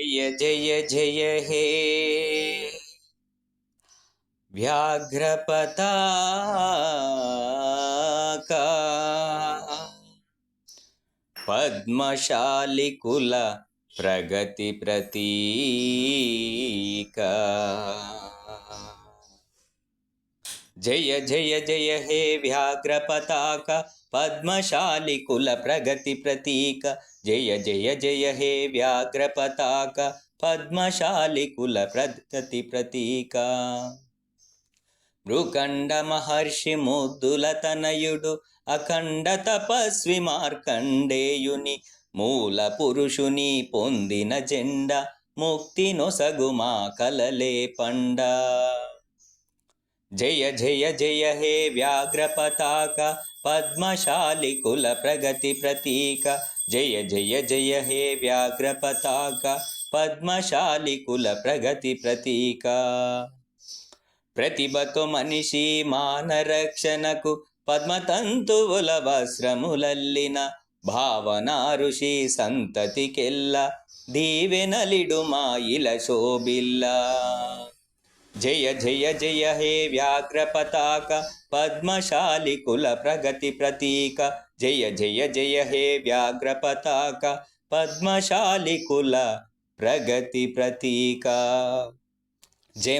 జయ జయ జయ హే వ్యాఘ్రపతాక పద్మశాలికుల ప్రగతి ప్రతీక జయ జయ జయ హే వ్యాఘ్ర పతాక పద్మశాలి కుల ప్రగతి ప్రతీక. జయ జయ జయ హే వ్యాఘ్ర పతాక పద్మశాలి కుల ప్రగతి ప్రతీక. మృకండ మహర్షి ముద్దుల తనయుడు అఖండ తపస్వి మార్కండేయుని. మూల పురుషుని పొందిన జెండ ముక్తి నొసగుమా కలలే పండా. జయ జయ జయ హే వ్యాఘ్ర పతాక పద్మశాలి కుల ప్రగతి ప్రతీక. జయ జయ జయ హే వ్యాఘ్ర పతాక పద్మశాలి కుల ప్రగతి ప్రతీక. ప్రతిభతో మనిషి మానరక్షణకు పద్మతంతువుల వస్త్రములల్లిన భావన ఋషి సంతతికెల్ల దీవెనలిడు మాయిల శోభిల్లా. జయ జయ జయ హే వ్యాఘ్ర పతాక పద్మశాలి కుల ప్రగతి ప్రతీక జయ జయ జయ హే వ్యాఘ్ర పతాక పద్మశాలి కుల ప్రగతి ప్రతీక జై